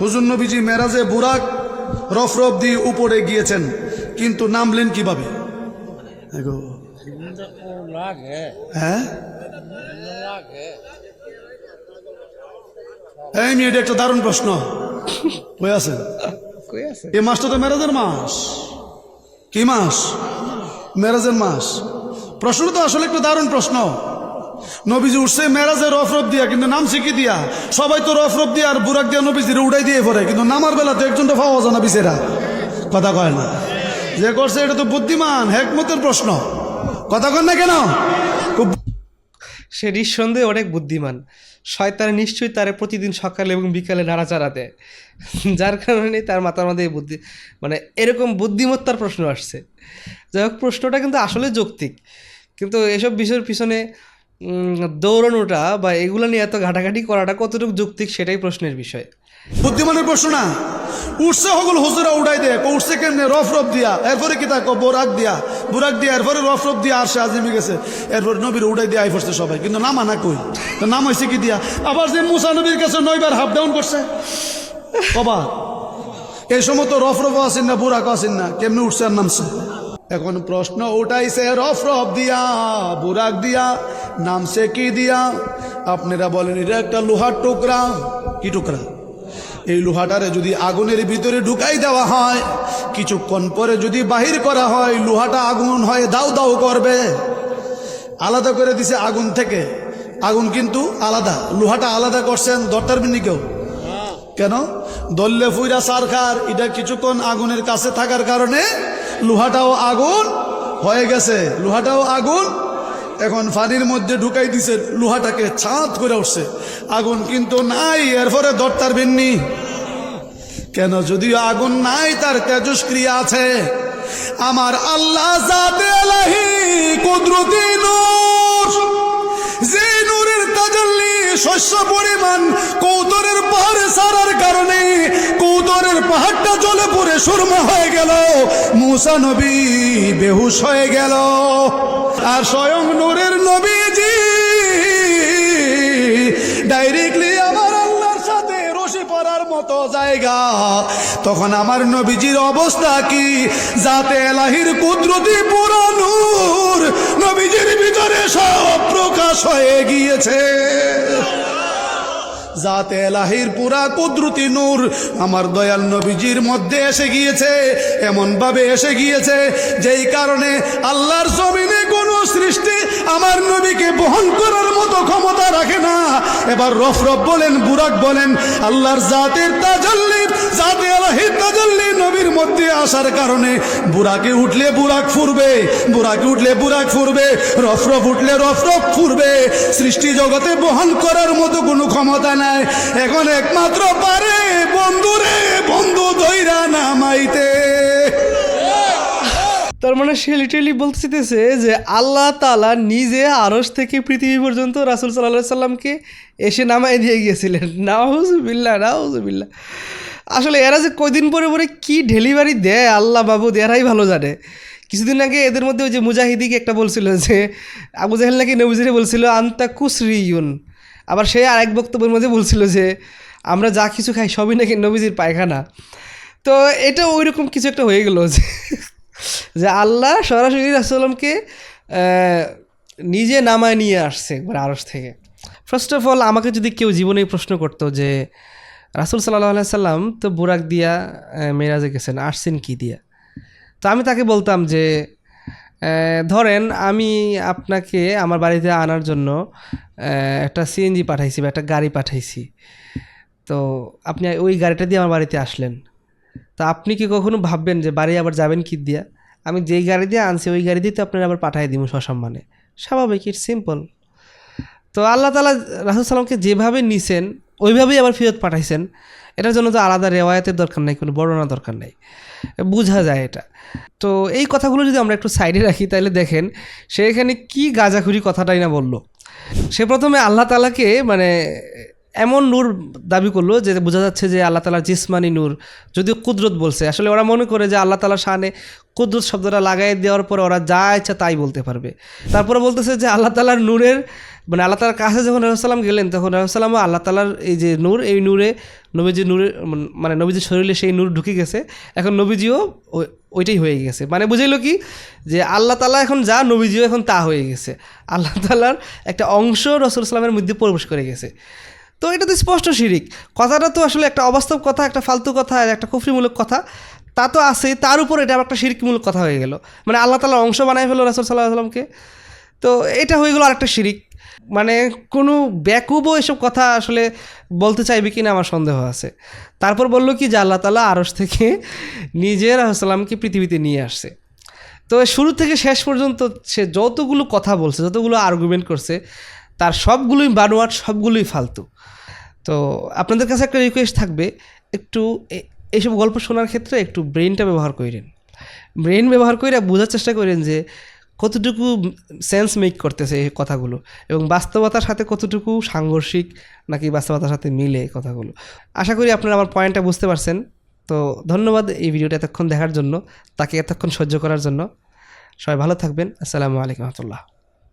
নবীজি মেরাজে বুরাক রফরফ দিয়ে উপরে গিয়েছেন। কিন্তু নামলেন কীভাবে? হ্যাঁ? এই মেয়েটি একটা দারুণ প্রশ্ন। কই আছে? এই মাসটা তো মেরাজের মাস। কি মাস? মেরাজের মাস। প্রশ্ন তো আসলে একটু দারুণ প্রশ্ন। নবীজি উঠছে মেরাজে রফরফ দিয়া, কিন্তু নাম শিখি দিয়া। সবাই তো রফরফ দিয়া আর বুরাক দিয়া নবীজির উড়াই দিয়ে পড়ে, কিন্তু নামার বেলা তো একজন তো পাওয়া যায় না বিচেরা কথা কয় না। যে করছে এটা তো বুদ্ধিমান, হেকমতের প্রশ্ন। কথা কন না কেন? সে নিঃসন্দেহে অনেক বুদ্ধিমান। শয়তান নিশ্চয়ই তারে প্রতিদিন সকালে এবং বিকালে নাড়াচাড়া দেয়। যার কারণে তার মাথার মধ্যে বুদ্ধি মানে এরকম বুদ্ধিমত্তার প্রশ্ন আসছে। যাই হোক, প্রশ্নটা কিন্তু আসলে যৌক্তিক। কিন্তু এসব বিষয়ের পিছনে দৌড়ানোটা বা এগুলো নিয়ে এত ঘাটাঘাটি করাটা কতটুকু যৌক্তিক সেটাই প্রশ্নের বিষয়। বুদ্ধিমানের প্রশ্ন না। উঠছে হগল হুজুরা উড়াই দে উঠছে কেমনে? রফ রফ দিয়া। এরপরে কি তাকো বোরাক দিয়া। বুরাক দিয়া, এরপরে রফ রফ দিয়া আর সে আজিমে গেছে। এরপর নবীর উড়াই দিয়া আই পড়ছে সবাই। কিন্তু নাম আনা কই? তো নাম হয়েছে কি দিয়া? আবার যে মুসা নবীর কাছে নয়বার হাফ ডাউন করছে। কবা। এই সময় তো রফ রফ আসেন না বুরাক আসেন না। কেমনে উঠছে আর নামছে? এখন প্রশ্ন উঠাইছে রফ রফ দিয়া বুরাক দিয়া নামছে কি দিয়া? আপনারা বলেন এটা একটা লোহার টুকরা। কি টুকরা? এই লোহাটারে যদি আগুনের ভিতরে ঢুকাই দেওয়া হয় কিছুক্ষণ পরে যদি বাহির করা হয় লোহাটা আগুন হয় দাউ দাউ করবে। আলাদা করে দিছে আগুন থেকে। আগুন কিন্তু আলাদা। লোহাটা আলাদা করছেন দরটার বিনি কেউ? কেন? দললে ফুইরা সারখার এটা কিছুক্ষণ আগুনের কাছে থাকার কারণে লোহাটাও আগুন, হয়ে গেছে। লোহাটাও আগুন, এখন ফানির মধ্যে ঢুকাই দিছে, লোহাটাকে ছাঁদ করে উঠছে। আগুন কিন্তু নাই, এরপরে দরটার বিন্নি। কেন যদিও আগুন নাই, তার তেজস্ক্রিয়া আছে। আমার আল্লাহ কুদরতি শস্য পরিমাণ কৌতরের পাহাড়ে সারার কারণে কৌতরের পাহাড়টা জলে পড়ে সুরমা হয়ে গেল। মুসা নবী বেহুশ হয়ে গেল। আর স্বয়ং নূরের নবীজি ডাইরেক্টলি আমার আল্লাহর সাথে রশি পড়ার মতো জায়গা। তখন আমার নবীজির অবস্থা কি? যাতে এলাহির কুদরতি পুরানুর নবীজির ভিতরে সব প্রকাশ হয়ে গিয়েছে। যাতে এলাহির পুরা কুদরতি নূর। আমার দয়াল নবীজির মধ্যে এসে গিয়েছে, এমনভাবে এসে গিয়েছে, যেই কারণে আল্লাহর জমিনে কোনো সৃষ্টি আমার নবীকে বহন করার মতো ক্ষমতা রাখে না। এবার রফ রফ বলেন, বুরাক বলেন, আল্লাহর জাতের তাজল্লি, জাতে এলাহির তাজল্লি নবীর মধ্যে আসার কারণে বুরাকে উঠলে বুরাক ফুরবে, বুরাকে উঠলে বুরাক ফুরবে, রফ রফ উঠলে রফ রফ ফুরবে। সৃষ্টি জগতে বহন করার মতো কোনো ক্ষমতা নাই, এখন একমাত্র পারে বন্ধুরে। তার মানে সে লিটারেলি বলতেছে যে আল্লাহ তালা নিজে আরস থেকে পৃথিবী পর্যন্ত রাসুল সাল্লাহ সাল্লামকে এসে নামাই দিয়ে গিয়েছিলেন। নাউজুবিল্লা নাউজুবিল্লা আসলে এরা যে কয়দিন পরে পরে কি ডেলিভারি দেয়, আল্লাহ বাবুদ এরাই ভালো জানে। কিছুদিন আগে এদের মধ্যে ওই যে মুজাহিদিকে একটা বলছিল যে, আবু জাহেল নাকি নবুজিরে বলছিল, আন্তা কুসরিউন আবার সে আরেক বক্তব্যের মধ্যে বলছিল যে, আমরা যা কিছু খাই সবই নাকি নবীজির পায়খানা। তো এটা ওই রকম কিছু একটা হয়ে গেলো যে যে আল্লাহ সরাসরি রাসুলামকে নিজে নামায় নিয়ে আসছে একবার আরস থেকে। ফার্স্ট অফ অল আমাকে যদি কেউ জীবনে প্রশ্ন করতো যে, রাসুল সাল্লাহ সাল্লাম তো বুরাক দিয়া মেরাজে গেছেন, আসছেন কি দিয়া? তো আমি তাকে বলতাম যে ধরেন আমি আপনাকে আমার বাড়িতে আনার জন্য একটা সিএনজি পাঠাইছি বা একটা গাড়ি পাঠাইছি। তো আপনি ওই গাড়িটা দিয়ে আমার বাড়িতে আসলেন। তা আপনি কি কখনো ভাববেন যে বাড়ি আবার যাবেন কি দিয়া? আমি যেই গাড়ি দিয়ে আনছি, ওই গাড়ি দিয়ে তো আপনার আবার পাঠিয়ে দিব সসম্মানে। স্বাভাবিক ইটস সিম্পল তো আল্লাহ তালা রাসুল সাল্লামকে যেভাবে নিছেন, ওইভাবেই আবার ফিরত পাঠাইছেন। এটার জন্য তো আলাদা রেওয়ায়তের দরকার নেই, কোনো বর্ণনা দরকার নেই। বোঝা যায় এটা। তো এই কথাগুলো যদি আমরা একটু সাইডে রাখি, তাহলে দেখেন সে এখানে কী গাজাখুরি কথাটাই না বলল। সে প্রথমে আল্লাহ তালাকে মানে এমন নূর দাবি করল যে বোঝা যাচ্ছে যে আল্লাহ তালার জিসমানি নূর। যদিও কুদরত বলছে, আসলে ওরা মনে করে যে আল্লাহ তালার শানে কুদরত শব্দটা লাগাই দেওয়ার পরে ওরা যা ইচ্ছা তাই বলতে পারবে। তারপরে বলতেছে যে আল্লাহ তালার নূরের মানে আল্লাহ তালার কাছে যখন রহসাল্লাম গেলেন, তখন রহসাল্লাম আল্লাহ তালার এই যে নূর, এই নূরে নবীজি নূরে মানে নবীজির শরীরে সেই নূর ঢুকে গেছে। এখন নবীজিও ওই- ওইটাই হয়ে গেছে। মানে বুঝাইলো কি যে আল্লাহ তালা এখন যা নবীজিও এখন তা হয়ে গেছে। আল্লাহ তালার একটা অংশ রসুল সালামের মধ্যে প্রবেশ করে গেছে। তো এটা তো স্পষ্ট শিরিক। কথাটা তো আসলে একটা অবাস্তব কথা, একটা ফালতু কথা একটা কুফরিমূলক কথা। তা তো আছে তার উপর এটা একটা শিরিকমূলক কথা হয়ে গেল। মানে আল্লাহ তালার অংশ বানায় ফেলো রাসুল সাল্লাহ সাল্লামকে তো এটা হয়ে গেলো আরেকটা শিরিক। মানে কোনো ব্যাকুবও এসব কথা আসলে বলতে চাইবে কিনা আমার সন্দেহ আছে। তারপর বলল কি যে আল্লাহ তালা আরস থেকে নিজের সাল্লামকে পৃথিবীতে নিয়ে আসছে। তো শুরু থেকে শেষ পর্যন্ত সে যতগুলো কথা বলছে, যতগুলো আর্গুমেন্ট করছে তার সবগুলোই বানোয়াট, সবগুলোই ফালতু। তো আপনাদের কাছে একটা রিকোয়েস্ট থাকবে, একটু এইসব গল্প শোনার ক্ষেত্রে একটু ব্রেনটা ব্যবহার করেন। ব্রেন ব্যবহার করে বোঝার চেষ্টা করেন যে, কতটুকু সেন্স মেক করতেছে এই কথাগুলো এবং বাস্তবতার সাথে কতটুকু সাংঘর্ষিক নাকি বাস্তবতার সাথে মিলে কথাগুলো। আশা করি আপনারা আমার পয়েন্টটা বুঝতে পারছেন। তো ধন্যবাদ এই ভিডিওটা এতক্ষণ দেখার জন্য, তাকে এতক্ষণ সহ্য করার জন্য। সবাই ভালো থাকবেন। আসসালামু আলাইকুম রহমতুল্লাহ।